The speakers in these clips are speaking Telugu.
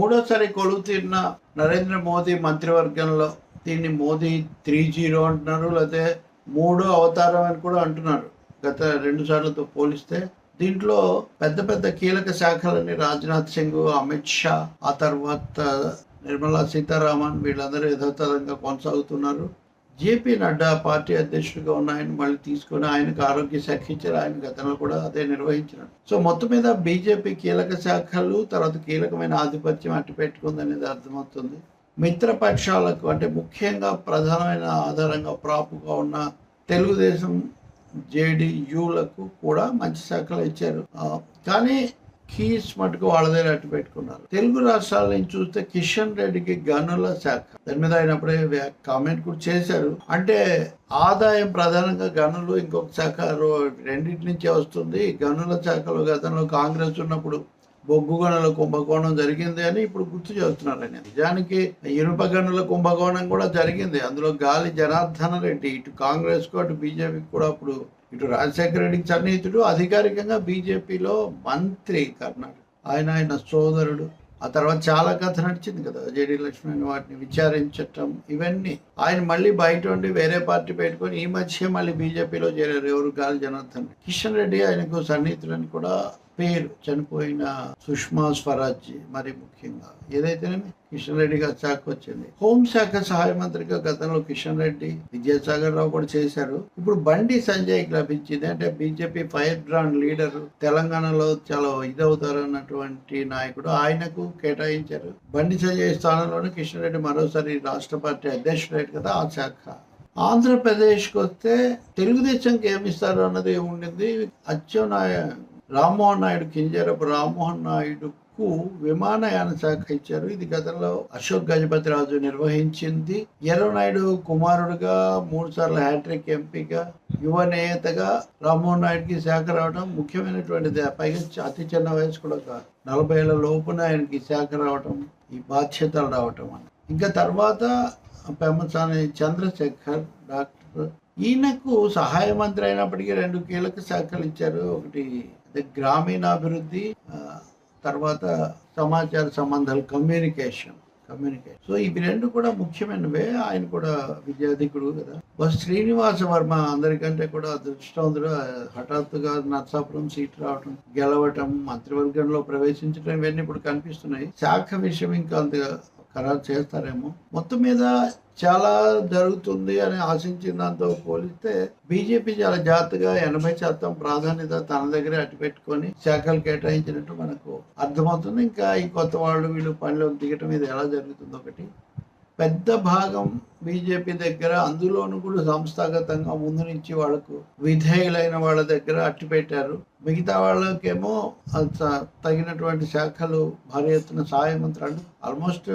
మూడోసారి కొలువు తీరిన నరేంద్ర మోదీ మంత్రివర్గంలో దీన్ని మోదీ త్రీ జీరో అంటున్నారు లేకపోతే మూడో అవతారం అని కూడా అంటున్నారు. గత రెండు సార్లతో పోలిస్తే దీంట్లో పెద్ద పెద్ద కీలక శాఖలని రాజ్నాథ్ సింగ్ అమిత్ షా ఆ తర్వాత నిర్మలా సీతారామన్ వీళ్ళందరూ యథాతథంగా కొనసాగుతున్నారు. జేపీ నడ్డా పార్టీ అధ్యక్షుడిగా ఉన్న ఆయన మళ్ళీ తీసుకొని ఆయనకు ఆరోగ్య శాఖ ఇచ్చారు. ఆయన గతంలో కూడా అదే నిర్వహించినాడు సో మొత్తం మీద బీజేపీ కీలక శాఖలు తర్వాత కీలకమైన ఆధిపత్యం అట్టి పెట్టుకుందనేది అర్థమవుతుంది. మిత్రపక్షాలకు అంటే ముఖ్యంగా ప్రధానమైన ఆధారంగా ప్రాపుగా ఉన్న తెలుగుదేశం జేడీయూలకు కూడా మంచి శాఖలు ఇచ్చారు. కానీ కీస్ మటుకు వాళ్ళదే అట్టు పెట్టుకున్నారు. తెలుగు రాష్ట్రాల నుంచి చూస్తే కిషన్ రెడ్డికి గనుల శాఖ. దాని మీద ఆయన అప్పుడే కామెంట్ కూడా చేశారు. అంటే ఆదాయం ప్రధానంగా గనులు ఇంకొక శాఖ రెండింటి నుంచే వస్తుంది. గనుల శాఖలో గతంలో కాంగ్రెస్ ఉన్నప్పుడు బొగ్గు గనుల కుంభకోణం జరిగింది అని ఇప్పుడు గుర్తు చేస్తున్నారు ఆయన. నిజానికి ఇనుప గనుల కుంభకోణం కూడా జరిగింది. అందులో గాలి జనార్దన రెడ్డి ఇటు కాంగ్రెస్కు అటు బీజేపీకి కూడా అప్పుడు ఇటు రాజశేఖర రెడ్డికి సన్నిహితుడు అధికారికంగా బీజేపీలో మంత్రి కర్ణాటక ఆయన ఆయన సోదరుడు. ఆ తర్వాత చాలా కథ నడిచింది కదా జేడి లక్ష్మణ్ వాటిని విచారించటం ఇవన్నీ. ఆయన మళ్ళీ బయట ఉండి వేరే పార్టీ పెట్టుకొని ఈ మధ్య మళ్ళీ బీజేపీలో చేరారు ఎవరు? గాలి జనార్దన్ కిషన్ రెడ్డి ఆయనకు సన్నిహితులని కూడా పేరు చనిపోయిన సుష్మా స్వరాజ్ మరి ముఖ్యంగా. ఏదైతేనేమి కిషన్ రెడ్డి గారు శాఖ వచ్చింది. హోంశాఖ సహాయ మంత్రిగా గతంలో కిషన్ రెడ్డి విద్యాసాగర్ రావు కూడా చేశారు. ఇప్పుడు బండి సంజయ్కి లభించింది. అంటే బీజేపీ ఫైర్ బ్రాండ్ లీడర్ తెలంగాణలో చాలా ఇదవుతారు అన్నటువంటి నాయకుడు ఆయనకు కేటాయించారు. బండి సంజయ్ స్థానంలోనే కిషన్ రెడ్డి మరోసారి రాష్ట్ర పార్టీ అధ్యక్షుడు కదా ఆ శాఖ. ఆంధ్రప్రదేశ్కి వస్తే తెలుగుదేశంకి ఏమిస్తారు అన్నది ఉండింది అచ్చెన్నాయ రామ్మోహన్ నాయుడు కింజరపు రామ్మోహన్ నాయుడుకు విమానయాన శాఖ ఇచ్చారు. ఇది గతంలో అశోక్ గజపతి రాజు నిర్వహించింది. ఎర్రనాయుడు కుమారుడుగా మూడు సార్లు హ్యాట్రిక్ ఎంపీగా యువ నేతగా రామ్మోహన్ నాయుడుకి శాఖ రావడం ముఖ్యమైనటువంటిది. పైగా అతి చిన్న వయసు కూడా కాదు. నలభై ఏళ్ళ లోపున ఆయనకి శాఖ రావటం ఈ బాధ్యతలు రావటం అని ఇంకా తర్వాత పెమ్మసాని చంద్రశేఖర్ డాక్టర్ ఈయనకు సహాయ మంత్రి అయినప్పటికీ రెండు కీలక శాఖలు ఇచ్చారు. ఒకటి గ్రామీణాభివృద్ధి తర్వాత సమాచార సంబంధాలు కమ్యూనికేషన్ కమ్యూనికేషన్. సో ఇవి రెండు కూడా ముఖ్యమైనవే. ఆయన కూడా విద్యాధికుడు కదా. బస్ శ్రీనివాస వర్మ అందరికంటే కూడా అదృష్టవంతుడు. హఠాత్తుగా నర్సాపురం సీట్ రావటం గెలవటం మంత్రివర్గంలో ప్రవేశించడం ఇవన్నీ ఇప్పుడు కనిపిస్తున్నాయి. శాఖ విషయం ఇంకా అంత ఖరారు చేస్తారేమో. మొత్తం మీద చాలా జరుగుతుంది అని ఆశించిన దాంతో పోలిస్తే బీజేపీ చాలా జాగ్రత్తగా ఎనభై శాతం ప్రాధాన్యత తన దగ్గరే అట్టి పెట్టుకొని శాఖలు కేటాయించినట్టు మనకు అర్థమవుతుంది. ఇంకా ఈ కొత్త వాళ్ళు వీళ్ళు పనిలోకి దిగటం ఇది ఎలా జరుగుతుంది ఒకటి. పెద్ద భాగం బీజేపీ దగ్గర అందులోనూ కూడా సంస్థాగతంగా ముందు నుంచి వాళ్ళకు విధేయులైన వాళ్ళ దగ్గర అట్టి పెట్టారు. మిగతా వాళ్ళకేమో తగినటువంటి శాఖలు భారీ ఎత్తున సహాయ మంత్రులు ఆల్మోస్ట్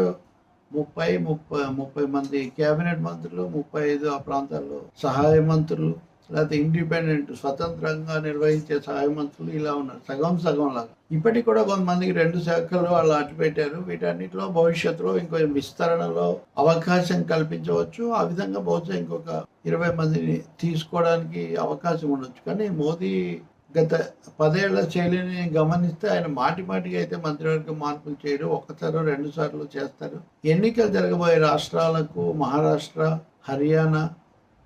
ముప్పై ముప్పై ముప్పై మంది కేబినెట్ మంత్రులు ముప్పై ఐదు ఆ ప్రాంతాల్లో సహాయ మంత్రులు లేకపోతే ఇండిపెండెంట్ స్వతంత్రంగా నిర్వహించే సహాయ మంత్రులు ఇలా ఉన్నారు సగం సగం లాగా. ఇప్పటికి కూడా కొంతమందికి రెండు శాఖలు వాళ్ళు అటు పెట్టారు వీటన్నిటిలో భవిష్యత్తులో ఇంకో విస్తరణలో అవకాశం కల్పించవచ్చు. ఆ విధంగా బహుశా ఇంకొక ఇరవై మందిని తీసుకోవడానికి అవకాశం ఉండొచ్చు. కానీ మోదీ గత పదేళ్ళ శైలిని గమనిస్తే ఆయన మాటి మాటిగా అయితే మంత్రివర్గ మార్పులు చేయరు ఒకసారి రెండు సార్లు చేస్తారు. ఎన్నికలు జరగబోయే రాష్ట్రాలకు మహారాష్ట్ర హర్యానా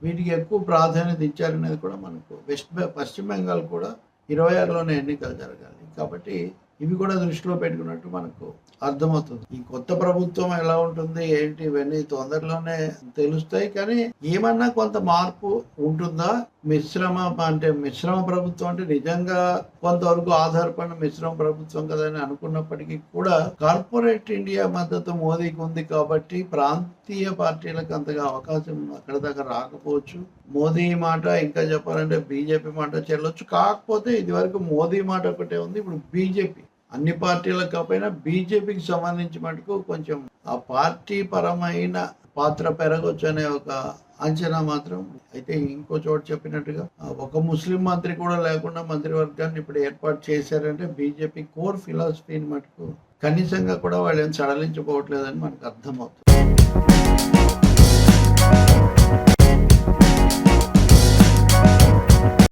వీటికి ఎక్కువ ప్రాధాన్యత ఇచ్చారనేది కూడా మనకు వెస్ట్ పశ్చిమ బెంగాల్ కూడా ఇరవై ఆరులోనే ఎన్నికలు జరగాలి. కాబట్టి ఇవి కూడా దృష్టిలో పెట్టుకున్నట్టు మనకు అర్థమవుతుంది. ఈ కొత్త ప్రభుత్వం ఎలా ఉంటుంది ఏంటి ఇవన్నీ తొందరలోనే తెలుస్తాయి. కానీ ఏమన్నా కొంత మార్పు ఉంటుందా? మిశ్రమ అంటే మిశ్రమ ప్రభుత్వం అంటే నిజంగా కొంతవరకు ఆధారపడిన మిశ్రమ ప్రభుత్వం కదా అని అనుకున్నప్పటికీ కూడా కార్పొరేట్ ఇండియా మద్దతు మోదీకి ఉంది కాబట్టి ప్రాంతీయ పార్టీలకు అంతగా అవకాశం అక్కడ దాకా రాకపోవచ్చు. మోదీ మాట ఇంకా చెప్పాలంటే బీజేపీ మాట చెల్లొచ్చు. కాకపోతే ఇది వరకు మోదీ మాట ఒకటే ఉంది. ఇప్పుడు బీజేపీ. అన్ని పార్టీలకు కాకపోయినా బీజేపీకి సంబంధించి మటుకు కొంచెం ఆ పార్టీ పరమైన పాత్ర పెరగొచ్చు అనే ఒక అంచనా మాత్రం. అయితే ఇంకో చోట చెప్పినట్టుగా ఒక ముస్లిం మంత్రి కూడా లేకుండా మంత్రివర్గాన్ని ఇప్పుడు ఏర్పాటు చేశారంటే బీజేపీ కోర్ ఫిలాసఫీని మటుకు కనీసంగా కూడా వాళ్ళు ఏం సడలించుకోవట్లేదని మనకు అర్థమవుతుంది.